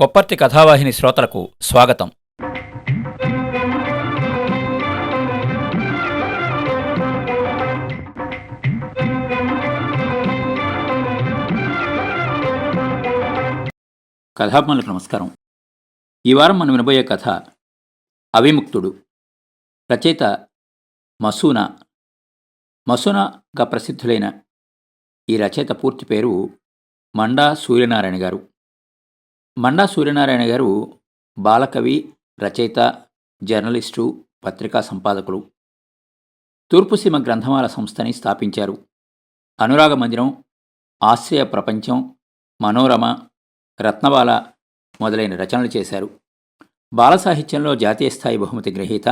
కొప్పర్తి కథావాహిని శ్రోతలకు స్వాగతం. కథాభిమానులకు నమస్కారం. ఈ వారం మనం వినబోయే కథ అవిముక్తుడు రచయిత మసూనా. మసూనాగా ప్రసిద్ధులైన ఈ రచయిత పూర్తి పేరు మండా సూర్యనారాయణ గారు. మండా సూర్యనారాయణ గారు బాలకవి రచయిత జర్నలిస్టు పత్రికా సంపాదకులు. తూర్పుసీమ గ్రంథమాల సంస్థని స్థాపించారు. అనురాగ మందిరం ఆశ్రయ ప్రపంచం మనోరమ రత్నబాల మొదలైన రచనలు చేశారు. బాల సాహిత్యంలో జాతీయ స్థాయి బహుమతి గ్రహీత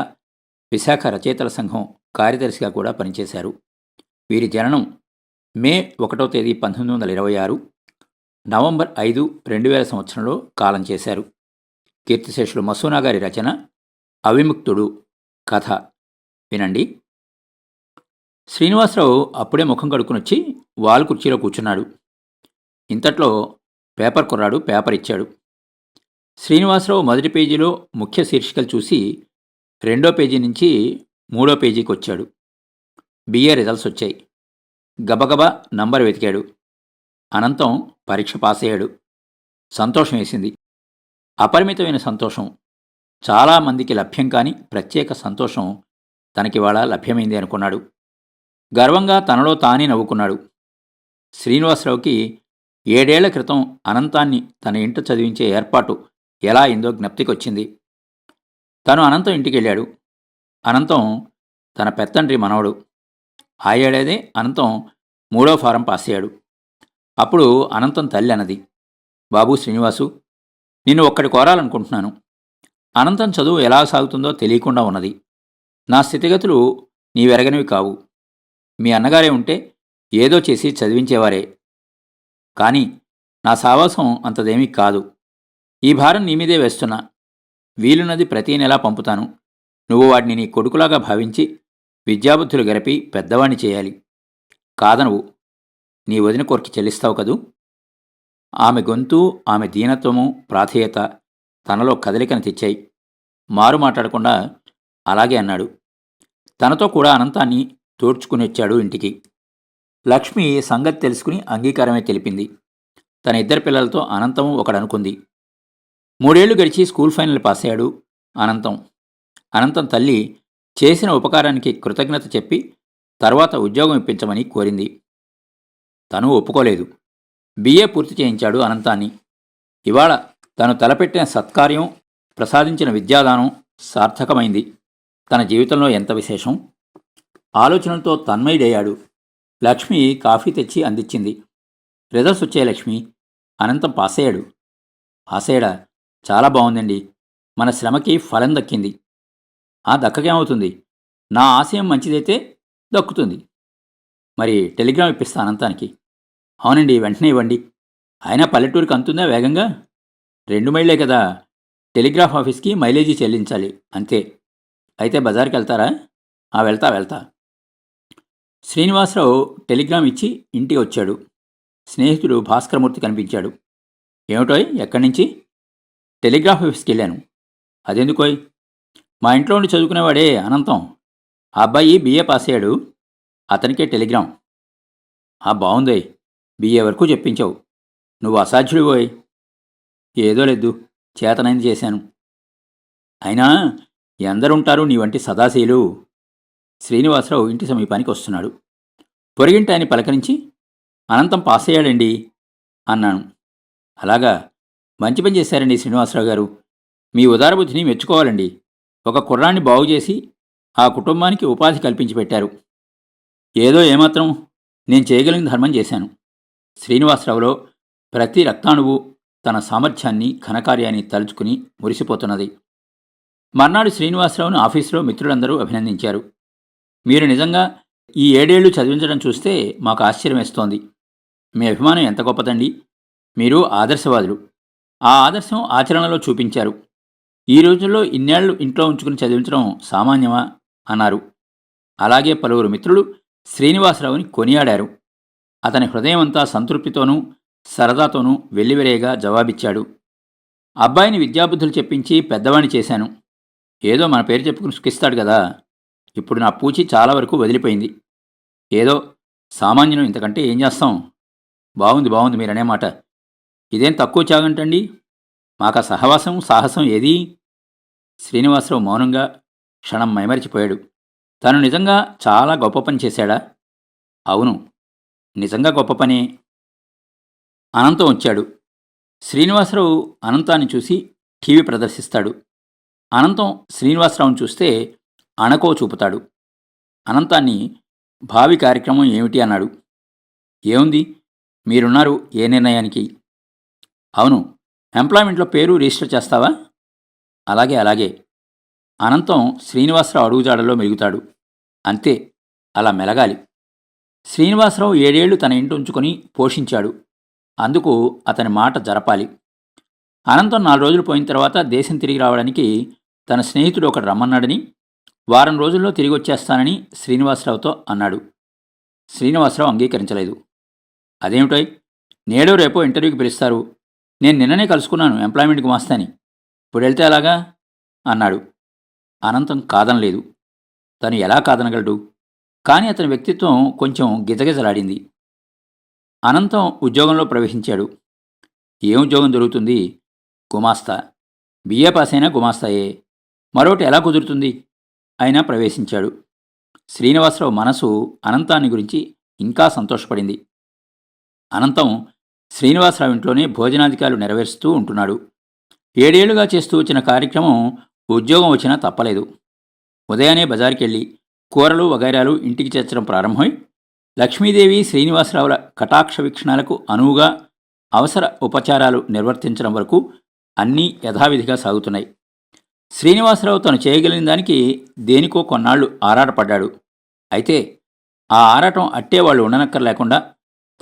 విశాఖ రచయితల సంఘం కార్యదర్శిగా కూడా పనిచేశారు. వీరి జననం మే ఒకటో తేదీ పంతొమ్మిది వందల ఇరవై ఆరు నవంబర్ ఐదు రెండు వేల సంవత్సరంలో కాలం చేశారు. కీర్తిశేషులు మసూనా గారి రచన అవిముక్తుడు కథ. వినండి. శ్రీనివాసరావు అప్పుడే ముఖం కడుక్కునొచ్చి వాల్ కుర్చీలో కూర్చున్నాడు. ఇంతట్లో పేపర్ కుర్రాడు పేపర్ ఇచ్చాడు. శ్రీనివాసరావు మొదటి పేజీలో ముఖ్య శీర్షికలు చూసి రెండో పేజీ నుంచి మూడో పేజీకి వచ్చాడు. బిఏ రిజల్ట్స్ వచ్చాయి. గబగబా నంబర్ వెతికాడు. అనంతం పరీక్ష పాస్ అయ్యాడు. సంతోషం వేసింది. అపరిమితమైన సంతోషం చాలామందికి లభ్యం కాని ప్రత్యేక సంతోషం తనకివాళ లభ్యమైంది అనుకున్నాడు. గర్వంగా తనలో తానే నవ్వుకున్నాడు. శ్రీనివాసరావుకి ఏడేళ్ళ క్రితం అనంతాన్ని తన ఇంట చదివించే ఏర్పాటు ఎలా అయిందో జ్ఞప్తికొచ్చింది. తను అనంతం ఇంటికెళ్ళాడు. అనంతం తన పెత్తండ్రి మనవడు. ఆ ఏడాదే అనంతం మూడో ఫారం పాస్ అయ్యాడు. అప్పుడు అనంతం తల్లి అన్నది బాబు శ్రీనివాసు నిన్ను ఒక్కడి కోరాలనుకుంటున్నాను. అనంతం చదువు ఎలా సాగుతుందో తెలియకుండా ఉన్నది. నా స్థితిగతులు నీవెరగనివి కావు. మీ అన్నగారే ఉంటే ఏదో చేసి చదివించేవారే. కానీ నా సావాసం అంతదేమీ కాదు. ఈ భారం నీ మీదే వేస్తున్నా. వీలున్నది ప్రతి నెలా పంపుతాను. నువ్వు వాడిని నీ కొడుకులాగా భావించి విద్యాబుద్ధులు గరిపి పెద్దవాణ్ణి చేయాలి. కాదనువు. నీ వదిన కోరికి చెల్లిస్తావు కదూ? ఆమె గొంతు ఆమె దీనత్వము ప్రాధేయత తనలో కదలికను తెచ్చాయి. మారు మాట్లాడకుండా అలాగే అన్నాడు. తనతో కూడా అనంతాన్ని తోడ్చుకుని వచ్చాడు ఇంటికి. లక్ష్మి సంగతి తెలుసుకుని అంగీకారమే తెలిపింది. తన ఇద్దరు పిల్లలతో అనంతము ఒకడనుకుంది. మూడేళ్ళు గడిచి స్కూల్ ఫైనల్ పాస్ అయ్యాడు అనంతం. అనంతం తల్లి చేసిన ఉపకారానికి కృతజ్ఞత చెప్పి తర్వాత ఉద్యోగం ఇప్పించమని కోరింది. తను ఒప్పుకోలేదు. బిఏ పూర్తి చేయించాడు అనంతాన్ని. ఇవాళ తను తలపెట్టిన సత్కార్యం ప్రసాదించిన విద్యాదానం సార్థకమైంది. తన జీవితంలో ఎంత విశేషం? ఆలోచనలతో తన్మయుడయ్యాడు. లక్ష్మి కాఫీ తెచ్చి అందించింది. రిజల్ట్స్ వచ్చాయి లక్ష్మి. అనంతం పాస్ అయ్యాడు పాస్ అయ్యాడా చాలా బాగుందండి మన శ్రమకి ఫలం దక్కింది. ఆ దక్కకేమవుతుంది? నా ఆశయం మంచిదైతే దక్కుతుంది. మరి టెలిగ్రామ్ ఇప్పిస్తా అనంతానికి. అవునండి వెంటనే ఇవ్వండి. అయినా పల్లెటూరికి అంతుందా వేగంగా? రెండు మైళ్ళే కదా. టెలిగ్రాఫ్ ఆఫీస్కి మైలేజీ చెల్లించాలి అంతే. అయితే బజార్కి వెళ్తారా? ఆ వెళ్తా వెళ్తా. శ్రీనివాసరావు టెలిగ్రామ్ ఇచ్చి ఇంటికి వచ్చాడు. స్నేహితుడు భాస్కరమూర్తి కనిపించాడు. ఏమిటోయ్ ఎక్కడి నుంచి? టెలిగ్రాఫ్ ఆఫీస్కి వెళ్ళాను. అదెందుకోయ్? మా ఇంట్లో ఉండి చదువుకునేవాడే అనంతం. ఆ అబ్బాయి బీఏ పాస్ అయ్యాడు. అతనికే టెలిగ్రామ్. ఆ బాగుందోయ్ బిఏ వరకు చెప్పించావు. నువ్వు అసాధ్యుడివోయ్ ఏదో లేదు. చేతనైంది చేశాను. అయినా ఎందరుంటారు నీ వంటి సదాశీలు? శ్రీనివాసరావు ఇంటి సమీపానికి వస్తున్నాడు. పొరిగింటి ఆయన పలకరించి అనంతం పాస్ అయ్యాడండి అన్నాను. అలాగా. మంచి పని చేశారండి శ్రీనివాసరావు గారు. మీ ఉదారబుద్ధిని మెచ్చుకోవాలండి. ఒక కుర్రాన్ని బాగు చేసి ఆ కుటుంబానికి ఉపాధి కల్పించి పెట్టారు. ఏదో ఏమాత్రం నేను చేయగలిగిన ధర్మం చేశాను. శ్రీనివాసరావులో ప్రతి రక్తాణువు తన సామర్థ్యాన్ని ఘనకార్యాన్ని తలుచుకుని మురిసిపోతున్నది. మర్నాడు శ్రీనివాసరావును ఆఫీసులో మిత్రులందరూ అభినందించారు. మీరు నిజంగా ఈ ఏడేళ్ళు చదివించడం చూస్తే మాకు ఆశ్చర్యం వేస్తోంది మీ అభిమానం ఎంత గొప్పదండి. మీరు ఆదర్శవాదులు. ఆ ఆదర్శం ఆచరణలో చూపించారు. ఈ రోజుల్లో ఇన్నేళ్ళు ఇంట్లో ఉంచుకుని చదివించడం సామాన్యమా? అన్నారు. అలాగే పలువురు మిత్రులు శ్రీనివాసరావుని కొనియాడారు. అతని హృదయమంతా సంతృప్తితోనూ సరదాతోనూ వెల్లివెరేగా జవాబిచ్చాడు. అబ్బాయిని విద్యాబుద్ధులు చెప్పించి పెద్దవాణ్ణి చేశాను. ఏదో మన పేరు చెప్పుకుని సుఖిస్తాడు కదా. ఇప్పుడు నా పూచి చాలా వరకు వదిలిపోయింది. ఏదో సామాన్యం ఇంతకంటే ఏం చేస్తాం? బాగుంది బాగుంది మీరనే మాట. ఇదేం తక్కువ చాగంటండి మాకా సహవాసం సాహసం ఏది? శ్రీనివాసరావు మౌనంగా క్షణం మైమరిచిపోయాడు. తను నిజంగా చాలా గొప్ప పని చేశాడా? అవును. నిజంగా గొప్ప పనే. అనంతం వచ్చాడు. శ్రీనివాసరావు అనంతాన్ని చూసి టీవీ ప్రదర్శిస్తాడు. అనంతం శ్రీనివాసరావును చూస్తే అణకో చూపుతాడు. అనంతాన్ని భావి కార్యక్రమం ఏమిటి? అన్నాడు. ఏముంది? మీరున్నారు ఏ నిర్ణయానికి? అవును. ఎంప్లాయ్మెంట్లో పేరు రిజిస్టర్ చేస్తావా? అలాగే అలాగే. అనంతం శ్రీనివాసరావు అడుగుజాడలో మెరుగుతాడు అంతే అలా మెలగాలి. శ్రీనివాసరావు ఏడేళ్ళు తన ఇంటి ఉంచుకొని పోషించాడు. అందుకు అతని మాట జరపాలి. అనంతం నాలుగు రోజులు పోయిన తర్వాత దేశం తిరిగి రావడానికి తన స్నేహితుడు ఒకడు రమ్మన్నాడని వారం రోజుల్లో తిరిగి వచ్చేస్తానని శ్రీనివాసరావుతో అన్నాడు. శ్రీనివాసరావు అంగీకరించలేదు. అదేమిటోయ్ నేడు రేపో ఇంటర్వ్యూకి పిలుస్తారు. నేను నిన్ననే కలుసుకున్నాను ఎంప్లాయ్మెంట్కి మాస్తాని. ఇప్పుడు వెళ్తే ఎలాగా? అన్నాడు. అనంతం కాదనలేదు. తను ఎలా కాదనగలడు? కానీ అతని వ్యక్తిత్వం కొంచెం గిజగిజలాడింది అనంతం ఉద్యోగంలో ప్రవేశించాడు. ఏం ఉద్యోగం దొరుకుతుంది? గుమాస్తా. బిఏ పాస్ అయినా గుమాస్తాయే. మరొకటి ఎలా కుదురుతుంది? అయినా ప్రవేశించాడు. శ్రీనివాసరావు మనసు అనంతాన్ని గురించి ఇంకా సంతోషపడింది. అనంతం శ్రీనివాసరావు ఇంట్లోనే భోజనాధికారులు నెరవేరుస్తూ ఉంటున్నాడు. ఏడేళ్ళుగా చేస్తూ వచ్చిన కార్యక్రమం ఉద్యోగం వచ్చినా తప్పలేదు. ఉదయాన్నే బజార్కెళ్ళి కూరలు వగైరాలు ఇంటికి చేర్చడం ప్రారంభమై లక్ష్మీదేవి శ్రీనివాసరావుల కటాక్ష వీక్షణాలకు అనువుగా అవసర ఉపచారాలు నిర్వర్తించడం వరకు అన్నీ యథావిధిగా సాగుతున్నాయి. శ్రీనివాసరావు తను చేయగలిగిన దానికి దేనికో కొన్నాళ్ళు ఆరాటపడ్డాడు. అయితే ఆ ఆరాటం అట్టే వాళ్ళు ఉండనక్కర్లేకుండా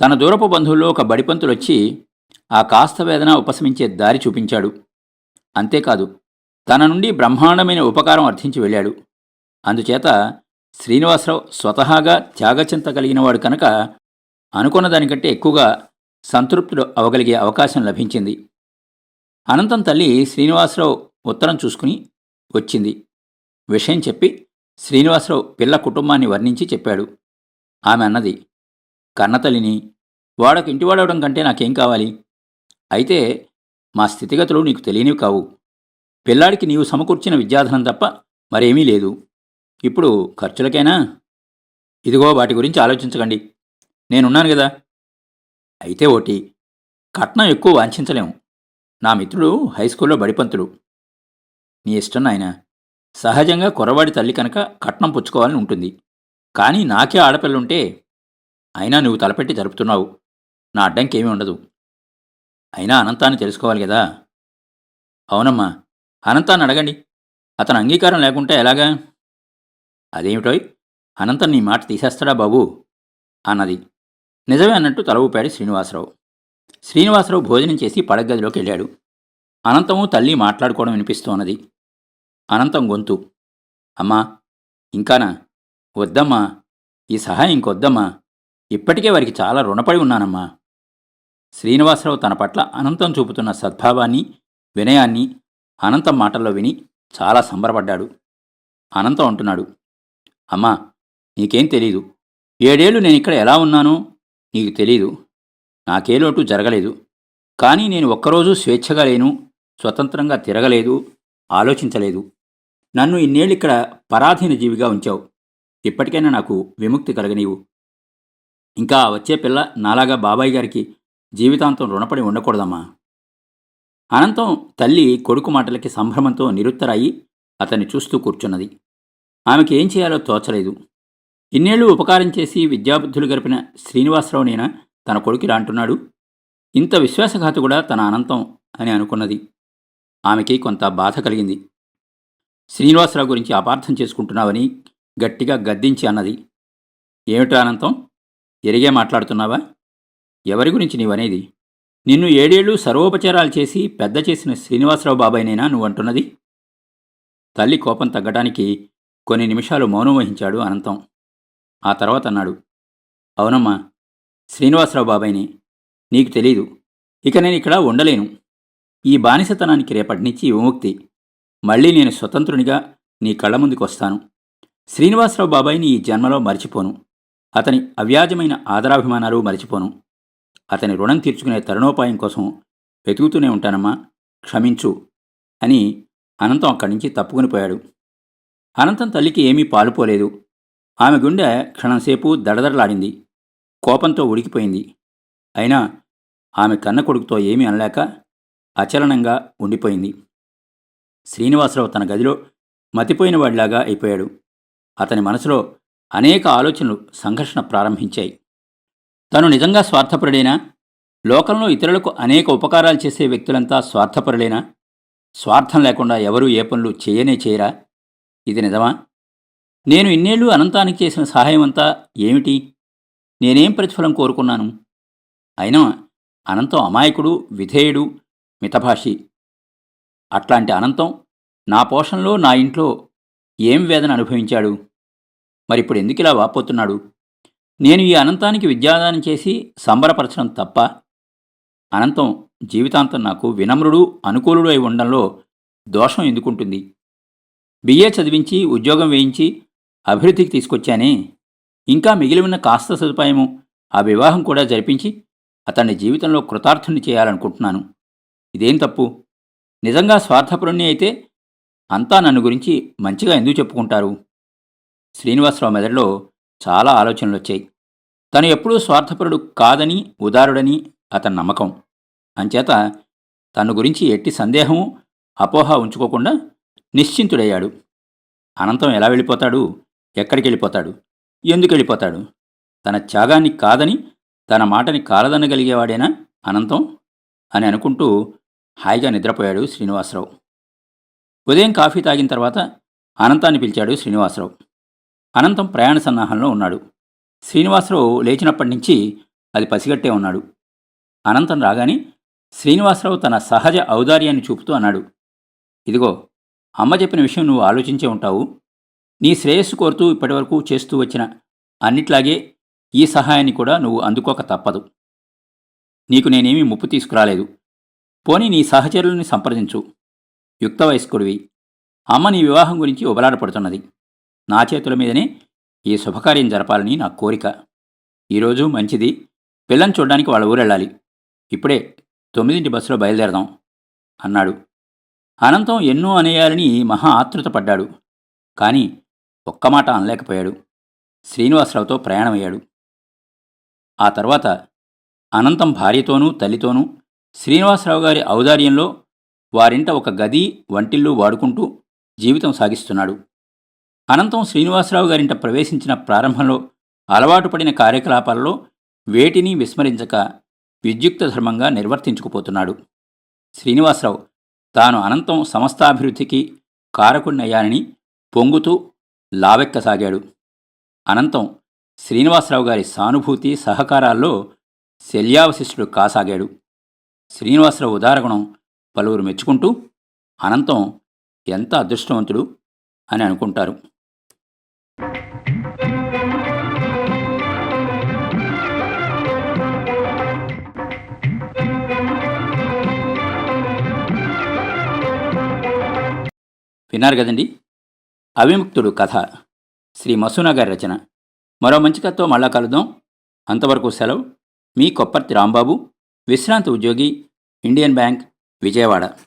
తన దూరపు బంధువుల్లో ఒక బడిపంతులు వచ్చి ఆ కాస్త వేదన ఉపశమించే దారి చూపించాడు. అంతేకాదు తన నుండి బ్రహ్మాండమైన ఉపకారం అర్థించి వెళ్ళాడు. అందుచేత శ్రీనివాసరావు స్వతహాగా త్యాగచింత కలిగినవాడు కనుక అనుకున్న దానికంటే ఎక్కువగా సంతృప్తుడు అవగలిగే అవకాశం లభించింది. అనంతం తల్లి శ్రీనివాసరావు ఉత్తరం చూసుకుని వచ్చింది. విషయం చెప్పి శ్రీనివాసరావు పిల్ల కుటుంబాన్ని వర్ణించి చెప్పాడు. ఆమె అన్నది కన్నతల్లిని వాడకు ఇంటివాడవడం కంటే నాకేం కావాలి? అయితే మా స్థితిగతులు నీకు తెలియనివి కావు. పిల్లాడికి నీవు సమకూర్చిన విద్యాధనం తప్ప మరేమీ లేదు. ఇప్పుడు ఖర్చులకైనా? ఇదిగో వాటి గురించి ఆలోచించకండి. నేనున్నాను కదా అయితే ఓటి కట్నం ఎక్కువ వాంఛించలేము. నా మిత్రుడు హై స్కూల్లో బడిపంతుడు. నీ ఇష్టం నాయన. సహజంగా కుర్రవాడి తల్లి కనుక కట్నం పుచ్చుకోవాలని ఉంటుంది. కానీ నాకే ఆడపిల్లుంటే అయినా నువ్వు తలపెట్టి జరుపుతున్నావు. నా అడ్డంకేమీ ఉండదు. అయినా అనంతాన్ని తెలుసుకోవాలి కదా అవునమ్మా. అనంతాన్ని అడగండి. అతను అంగీకారం లేకుంటే ఎలాగా? అదేమిటోయ్? అనంతం నీ మాట తీసేస్తాడా బాబు? అన్నది. నిజమే అన్నట్టు తల ఊపాడు శ్రీనివాసరావు. శ్రీనివాసరావు భోజనం చేసి పడగదిలోకి వెళ్ళాడు. అనంతము తల్లి మాట్లాడుకోవడం వినిపిస్తోన్నది. అనంతం గొంతు. అమ్మా ఇంకానా? వద్దమ్మా. ఈ సహాయం ఇంకొద్దమ్మా. ఇప్పటికే వారికి చాలా రుణపడి ఉన్నానమ్మా. శ్రీనివాసరావు తన పట్ల అనంతం చూపుతున్న సద్భావాన్ని వినయాన్ని అనంతం మాటల్లో విని చాలా సంబరపడ్డాడు. అనంతం అంటున్నాడు అమ్మా నీకేం తెలీదు. ఏడేళ్ళు నేను ఇక్కడ ఎలా ఉన్నానో నీకు తెలీదు. నాకే లోటు జరగలేదు. కానీ నేను ఒక్కరోజు స్వేచ్ఛగా లేను స్వతంత్రంగా తిరగలేదు ఆలోచించలేదు. నన్ను ఇన్నేళ్ళు ఇక్కడ పరాధీన జీవిగా ఉంచావు. ఇప్పటికైనా నాకు విముక్తి కలగనీవు ఇంకా వచ్చే పిల్ల నాలాగా బాబాయ్ గారికి జీవితాంతం రుణపడి ఉండకూడదమ్మా. అనంతం తల్లి కొడుకు మాటలకి సంభ్రమంతో నిరుత్తరాయి అతన్ని చూస్తూ కూర్చున్నది. ఆమెకి ఏం చేయాలో తోచలేదు. ఇన్నేళ్ళు ఉపకారం చేసి విద్యాబుద్ధులు గడిపిన శ్రీనివాసరావునేనా తన కొడుకిలా అంటున్నాడు. ఇంత విశ్వాసఘాతకుడా తన అనంతం అని అనుకున్నది. ఆమెకి కొంత బాధ కలిగింది. శ్రీనివాసరావు గురించి అపార్థం చేసుకుంటున్నావని గట్టిగా గద్దించి అన్నది. ఏమిటో అనంతం? ఎరిగే మాట్లాడుతున్నావా? ఎవరి గురించి నీవనేది? నిన్ను ఏడేళ్ళు సర్వోపచారాలు చేసి పెద్ద చేసిన శ్రీనివాసరావు బాబాయ్నేనా నువ్వంటున్నది? తల్లి కోపం తగ్గడానికి కొన్ని నిమిషాలు మౌనం వహించాడు అనంతం. ఆ తర్వాత అన్నాడు అవునమ్మా శ్రీనివాసరావు బాబాయ్ని నీకు తెలీదు. ఇక నేను ఇక్కడ ఉండలేను. ఈ బానిసతనానికి రేపటి నుంచి విముక్తి. మళ్ళీ నేను స్వతంత్రునిగా నీ కళ్ళ ముందుకు వస్తాను. శ్రీనివాసరావు బాబాయిని ఈ జన్మలో మరిచిపోను. అతని అవ్యాజమైన ఆదరాభిమానాలు మరిచిపోను. అతని రుణం తీర్చుకునే తరుణోపాయం కోసం వెతుకుతూనే ఉంటానమ్మా క్షమించు అని అనంతం అక్కడి నుంచి తప్పుకుని పోయాడు. అనంతం తల్లికి ఏమీ పాలుపోలేదు ఆమె గుండె క్షణంసేపు దడదడలాడింది. కోపంతో ఉడికిపోయింది. అయినా ఆమె కన్న కొడుకుతో ఏమీ అనలేక అచలనంగా ఉండిపోయింది. శ్రీనివాసరావు తన గదిలో మతిపోయిన వాడిలాగా అయిపోయాడు. అతని మనసులో అనేక ఆలోచనలు సంఘర్షణ ప్రారంభించాయి. తను నిజంగా స్వార్థపరుడేనా? లోకంలో ఇతరులకు అనేక ఉపకారాలు చేసే వ్యక్తులంతా స్వార్థపరులేనా? స్వార్థం లేకుండా ఎవరూ ఏ పనులు చేయనే చేయరా? ఇది నిజమా? నేను ఇన్నేళ్ళు అనంతానికి చేసిన సహాయం అంతా ఏమిటి? నేనేం ప్రతిఫలం కోరుకున్నాను? అయినా అనంతం అమాయకుడు విధేయుడు మితభాషి. అట్లాంటి అనంతం నా పోషణలో నా ఇంట్లో ఏం వేదన అనుభవించాడు? మరిప్పుడు ఎందుకు ఇలా వాపోతున్నాడు? నేను ఈ అనంతానికి విద్యాదానం చేసి సంబరపరచడం తప్ప అనంతం జీవితాంతం నాకు వినమ్రుడు అనుకూలుడు అయి ఉండడంలో దోషం ఎందుకుంటుంది? బిఏ చదివించి ఉద్యోగం వేయించి అభివృద్ధికి తీసుకొచ్చానే. ఇంకా మిగిలి ఉన్న కాస్త సదుపాయము ఆ వివాహం కూడా జరిపించి అతన్ని జీవితంలో కృతార్థుని చేయాలనుకుంటున్నాను. ఇదేం తప్పు? నిజంగా స్వార్థపరుణ్ణి అయితే అంతా నన్ను గురించి మంచిగా ఎందుకు చెప్పుకుంటారు? శ్రీనివాసరావు మెదడులో చాలా ఆలోచనలు వచ్చాయి తను ఎప్పుడూ స్వార్థపరుడు కాదని ఉదారుడని అతని నమ్మకం. అంచేత తన గురించి ఎట్టి సందేహము అపోహ ఉంచుకోకుండా నిశ్చింతుడయ్యాడు. అనంతం ఎలా వెళ్ళిపోతాడు? ఎక్కడికి వెళ్ళిపోతాడు ఎందుకు వెళ్ళిపోతాడు తన త్యాగాన్ని కాదని తన మాటని కాలదనగలిగేవాడేనా అనంతం? అని అనుకుంటూ హాయిగా నిద్రపోయాడు శ్రీనివాసరావు. ఉదయం కాఫీ తాగిన తర్వాత అనంతాన్ని పిలిచాడు శ్రీనివాసరావు. అనంతం ప్రయాణ సన్నాహంలో ఉన్నాడు. శ్రీనివాసరావు లేచినప్పటి నుంచి అది పసిగట్టే ఉన్నాడు. అనంతం రాగానే శ్రీనివాసరావు తన సహజ ఔదార్యాన్ని చూపుతూ అన్నాడు. ఇదిగో అమ్మ చెప్పిన విషయం నువ్వు ఆలోచించే ఉంటావు. నీ శ్రేయస్సు కోరుతూ ఇప్పటివరకు చేస్తూ వచ్చిన అన్నిట్లాగే ఈ సహాయాన్ని కూడా నువ్వు అందుకోక తప్పదు. నీకు నేనేమీ ముప్పు తీసుకురాలేదు. పోనీ నీ సహచరులని సంప్రదించు. యుక్త వయస్కుడివి. అమ్మ నీ వివాహం గురించి ఉబలాడపడుతున్నది నా చేతుల మీదనే ఈ శుభకార్యం జరపాలని నా కోరిక. ఈరోజు మంచిది. పిల్లని చూడడానికి వాళ్ళ ఊరెళ్ళాలి ఇప్పుడే తొమ్మిదింటి బస్సులో బయలుదేరదాం అన్నాడు. అనంతం ఎన్నో అనేయాలని మహా ఆతృత పడ్డాడు. కానీ ఒక్క మాట అనలేకపోయాడు. శ్రీనివాసరావుతో ప్రయాణమయ్యాడు. ఆ తర్వాత అనంతం భార్యతోనూ తల్లితోనూ శ్రీనివాసరావు గారి ఔదార్యంలో వారింట ఒక గది వంటిల్లు వాడుకుంటూ జీవితం సాగిస్తున్నాడు. అనంతం శ్రీనివాసరావు గారింట ప్రవేశించిన ప్రారంభంలో అలవాటు పడిన కార్యకలాపాలలో వేటిని విస్మరించక విద్యుక్త ధర్మంగా నిర్వర్తించుకుపోతున్నాడు. శ్రీనివాసరావు తాను అనంతం సమస్తాభివృద్ధికి కారకుణ్ణయ్యానని పొంగుతూ లావెక్కసాగాడు. అనంతం శ్రీనివాసరావు గారి సానుభూతి సహకారాల్లో శల్యావశిష్ఠుడు కాసాగాడు. శ్రీనివాసరావు ఉదారగుణం పలువురు మెచ్చుకుంటూ అనంతం ఎంత అదృష్టవంతుడు అని అనుకుంటారు. విన్నారు కదండి? అవిముక్తుడు కథ శ్రీ మసూనా గారి రచన. మరో మంచి కథతో మళ్ళా కలుద్దాం. అంతవరకు సెలవు. మీ కొప్పర్తి రాంబాబు విశ్రాంతి ఉద్యోగి ఇండియన్ బ్యాంక్ విజయవాడ.